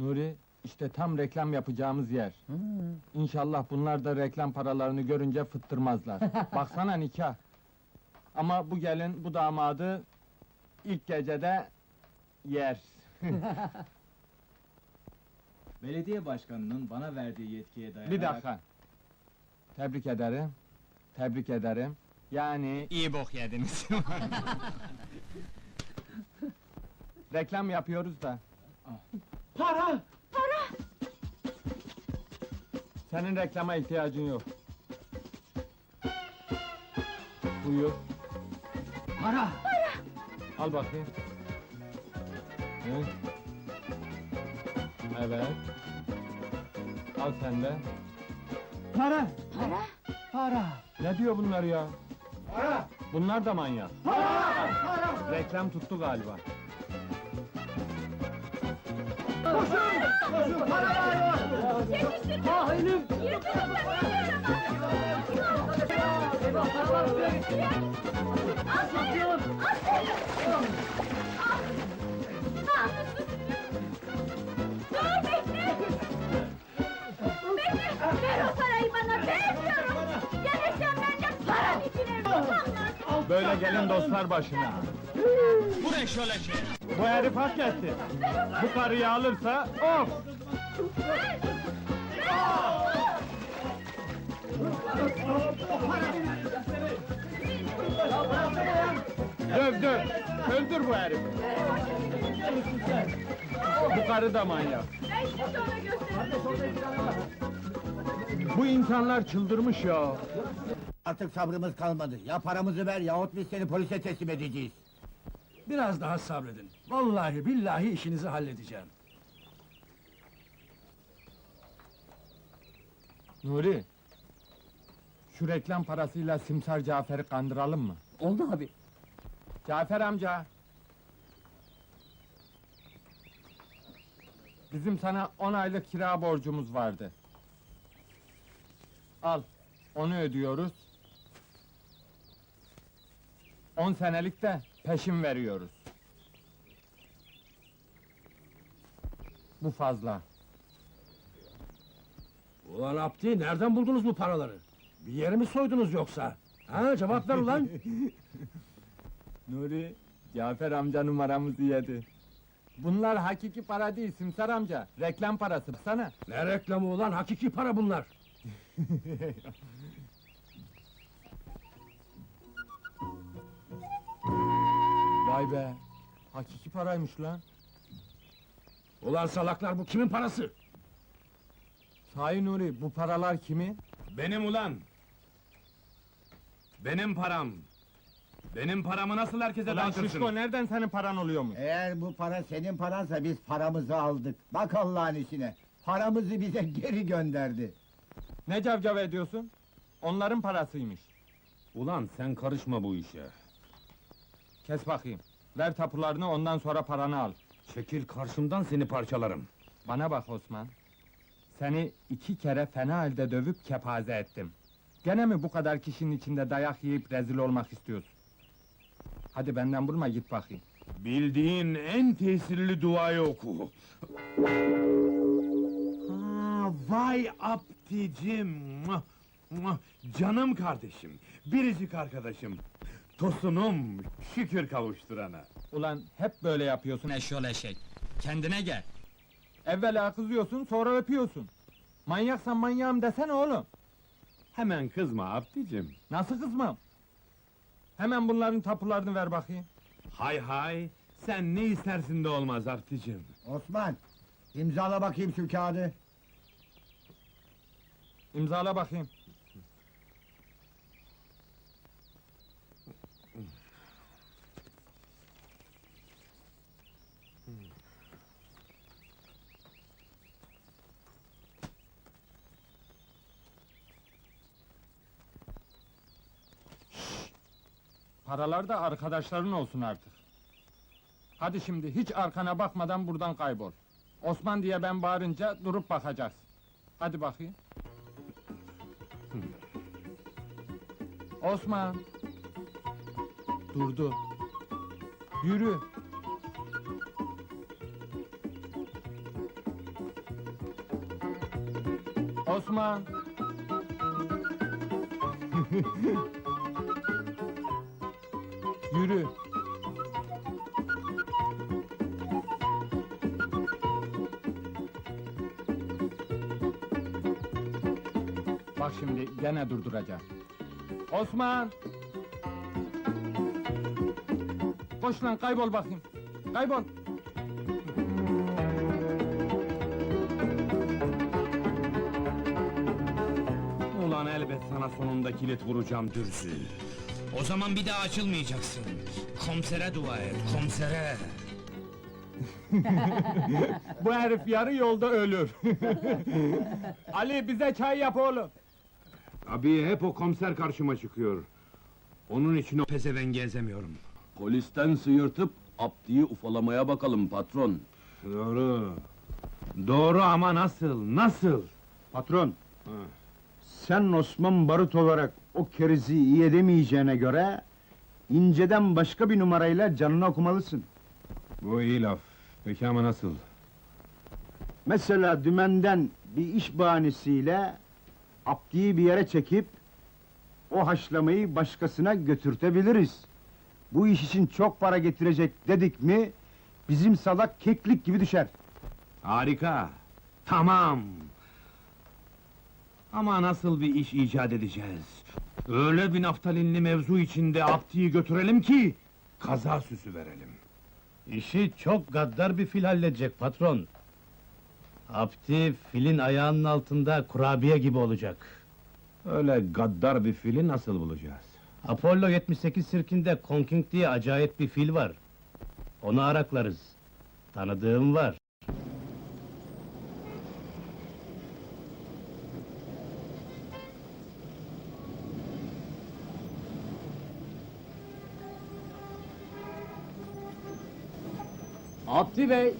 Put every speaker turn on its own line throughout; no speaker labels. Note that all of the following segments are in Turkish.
Nuri, işte tam reklam yapacağımız yer. İnşallah bunlar da reklam paralarını görünce fıttırmazlar. Baksana nikah. Ama bu gelin, bu damadı ilk gecede yer.
Belediye başkanının bana verdiği yetkiye dayanarak...
Bir dakika. Tebrik ederim. Tebrik ederim. Yani iyi bok yediniz. Reklam yapıyoruz da.
Para!
Senin reklama ihtiyacın yok. Buyur.
Para!
Al bakayım. Hı? Evet. Al sen de.
Para!
Para?
Para!
Ne diyor bunlar ya?
Para!
Bunlar da manyak.
Para!
Reklam tuttu galiba.
Koşun! Koşun! Para var!
Yetişin!
Ah elim!
Yırtılın da Aferin! Aferin! Ah! Namussuz! Dur bekle! Bekle! Ver o parayı bana! Ver diyorum! Gelirsen ben de paran için evlenmem
Böyle gelin dostlar başına. Bu ne şöyle şey? Bu herif hak etti. Bu karıyı alırsa of! Döv döv! Öldür bu herifi! Bu karı da manyak. Bu insanlar çıldırmış ya.
Artık sabrımız kalmadı. Ya paramızı ver yahut biz seni polise teslim edeceğiz.
Biraz daha sabredin. Vallahi billahi işinizi halledeceğim.
Nuri, şu reklam parasıyla Simsar Cafer'i kandıralım mı?
Oldu abi.
Cafer amca! Bizim sana on aylık kira borcumuz vardı. Al, onu ödüyoruz. On senelik de peşin veriyoruz. Bu fazla.
Ulan Abdi, nereden buldunuz bu paraları? Bir yeri mi soydunuz yoksa? Ha, cevap ver ulan!
Nuri, Cafer amca numaramızı yedi. Bunlar hakiki para değil Simsar amca, reklam parası sana.
ne reklamı ulan, hakiki para bunlar!
Vay be, hakiki paraymış lan.
Ulan salaklar, bu kimin parası?
Sahi Nuri, bu paralar kimin?
Benim ulan! Benim param! Benim paramı nasıl herkese
Ulan
dağıtırsın?
Şişko, nereden senin paran oluyor mu?
Eğer bu para senin paransa biz paramızı aldık. Bak Allah'ın işine. Paramızı bize geri gönderdi.
Ne cavcav ediyorsun? Onların parasıymış.
Ulan sen karışma bu işe.
Kes bakayım. Ver tapularını, ondan sonra paranı al.
Çekil karşımdan seni parçalarım.
Bana bak Osman. Seni iki kere fena halde dövüp kepaze ettim. Gene mi bu kadar kişinin içinde dayak yiyip rezil olmak istiyorsun? Hadi benden vurma git bakayım.
Bildiğin en tesirli duayı oku. Ha, vay muah! Canım kardeşim, biricik arkadaşım. Tosunum, şükür kavuşturana.
Ulan hep böyle yapıyorsun eşyol eşek. Kendine gel. Evvela kızıyorsun, sonra öpüyorsun. Manyaksan manyağım desene oğlum.
Hemen kızma Abdicim.
Nasıl kızmam? Hemen bunların tapularını ver bakayım.
Hay hay, sen ne istersin de olmaz Abdicim.
Osman, imzala bakayım şu kağıdı.
İmzala bakayım. Paralar da arkadaşların olsun artık. Hadi şimdi hiç arkana bakmadan buradan kaybol. Osman diye ben bağırınca durup bakacaksın. Hadi bakayım. Osman. Durdu. Yürü. Osman! Yürü! Bak şimdi gene durduracağım. Osman! Koş lan kaybol bakayım. Kaybol.
Ulan elbet sana sonunda kilit vuracağım dürsü.
O zaman bir daha açılmayacaksın. Komisere dua et, komisere.
Bu herif yarı yolda ölür. Ali bize çay yap oğlum.
Abi hep o komiser karşıma çıkıyor. Onun için o
Pezevengi gezemiyorum.
Polisten sıyırtıp Abdi'yi ufalamaya bakalım patron.
Doğru. Doğru ama nasıl, nasıl?
Patron, sen Osman Barut olarak o kerizi iyi edemeyeceğine göre... ...inceden başka bir numarayla canını okumalısın.
Bu iyi laf. Peki ama nasıl?
Mesela dümenden bir iş bahanesiyle... ...Abdi'yi bir yere çekip... ...o haşlamayı başkasına götürtebiliriz. Bu iş için çok para getirecek dedik mi... ...bizim salak keklik gibi düşer.
Harika. Tamam. Ama nasıl bir iş icat edeceğiz? Öyle bir naftalinli mevzu içinde Abdi'yi götürelim ki... ...kaza süsü verelim.
İşi çok gaddar bir fil halledecek patron. Abdi filin ayağının altında kurabiye gibi olacak.
Öyle gaddar bir fili nasıl bulacağız?
Apollo 78 sirkinde Konking diye acayip bir fil var. Onu araklarız. Tanıdığım var.
Abdi Bey!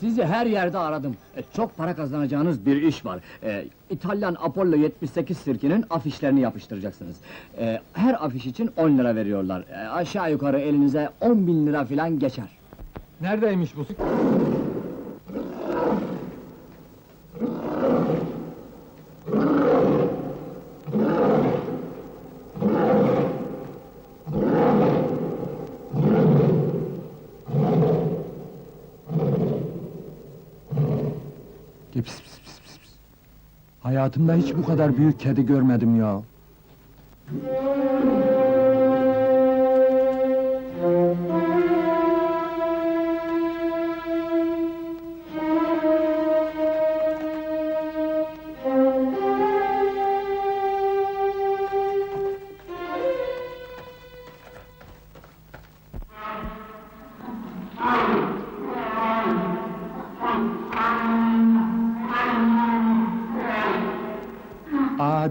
Sizi her yerde aradım. E, çok para kazanacağınız bir iş var. E, İtalyan Apollo 78 sirkinin afişlerini yapıştıracaksınız. E, her afiş için 10 lira veriyorlar. E, aşağı yukarı elinize 10 bin lira filan geçer.
Neredeymiş bu? Pis, Hayatımda hiç bu kadar büyük kedi görmedim ya.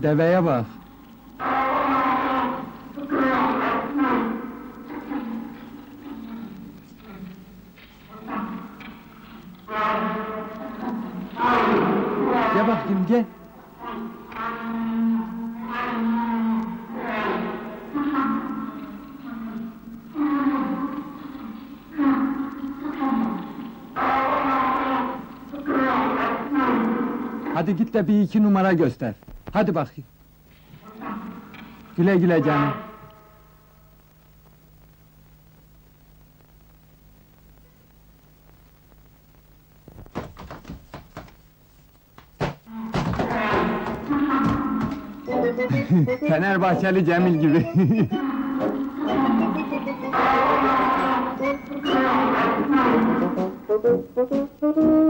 Deveye bak. Gel bakayım gel. Hadi git de bir iki numara göster. Hadi bakayım. Güle güle canım. Fenerbahçeli Cemil gibi.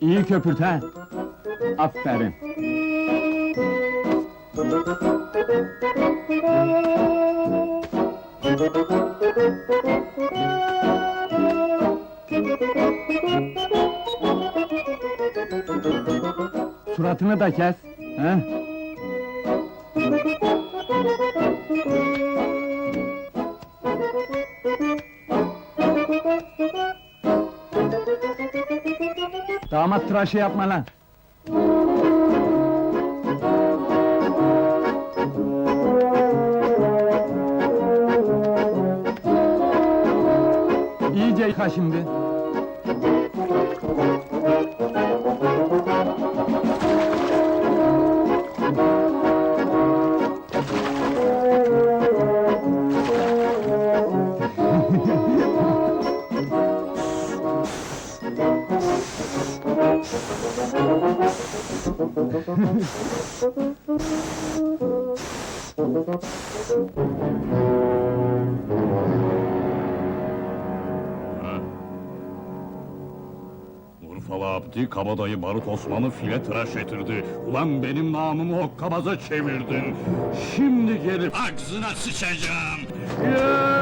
İyi köpürt ha. Aferin. Suratını da kes. Ha? Damat tıraşı yapma lan. İyice yıka şimdi.
Urfalı Abdi, kabadayı Barut Osman'ı file tıraş ettirdi. Ulan benim namımı okkabaza çevirdin. Şimdi gelip...
Ağzına sıçacağım.
Senin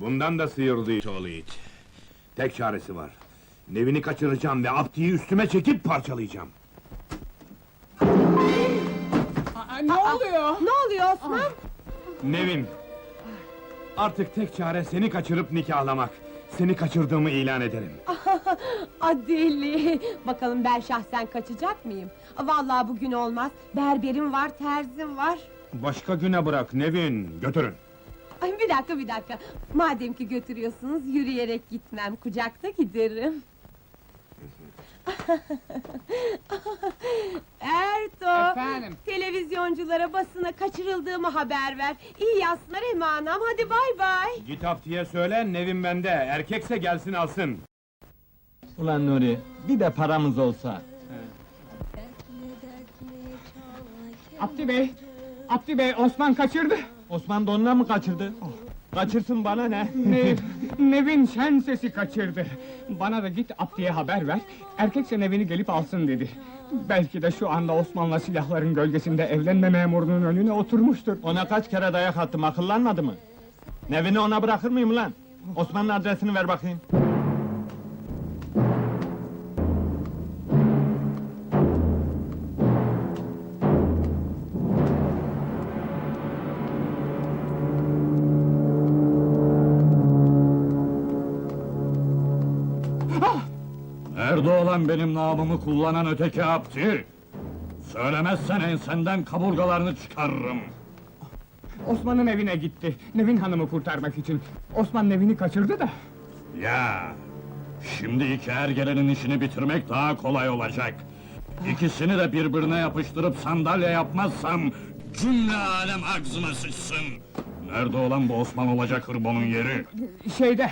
Bundan da sıyırdı oğlu it. Tek çaresi var. Nevini kaçıracağım ve Abdi'yi üstüme çekip parçalayacağım.
Ne oluyor Osman?
Nevin! Artık tek çare seni kaçırıp nikahlamak. Seni kaçırdığımı ilan ederim.
Adeli, bakalım ben şahsen kaçacak mıyım? Vallahi bugün olmaz, berberim var, terzim var.
Başka güne bırak Nevin, götürün.
Ay bir dakika, bir dakika. Madem ki götürüyorsunuz, yürüyerek gitmem, kucakta giderim. Erto!
Efendim?
Televizyonculara, basına kaçırıldığımı haber ver. İyi yaslar emanam, hadi bay bay!
Git Abdi'ye söyle, Nevin bende. Erkekse gelsin alsın.
Ulan Nuri, bir de paramız olsa.
Abdi Bey, Abdi Bey Osman kaçırdı.
Osman donuna mı kaçırdı? Kaçırsın bana ne?
Ne, Nevin şen sesi kaçırdı. Bana da git Abdi'ye haber ver, erkekse Nevin'i gelip alsın dedi. Belki de şu anda Osman'la silahların gölgesinde evlenme memurunun önüne oturmuştur.
Ona kaç kere dayak attım, akıllanmadı mı? Nevini ona bırakır mıyım lan? Osman'ın adresini ver bakayım.
Olan benim namımı kullanan öteki Abdi? Söylemezsen ensenden kaburgalarını çıkarırım.
Osman'ın evine gitti, Nevin Hanım'ı kurtarmak için. Osman Nevin'i kaçırdı da.
Ya, şimdi iki ergelenin işini bitirmek daha kolay olacak. İkisini de birbirine yapıştırıp sandalye yapmazsam...
Cümle alem ağzıma sıçsın.
Nerede olan bu Osman olacak hırbonun yeri?
Şeyde,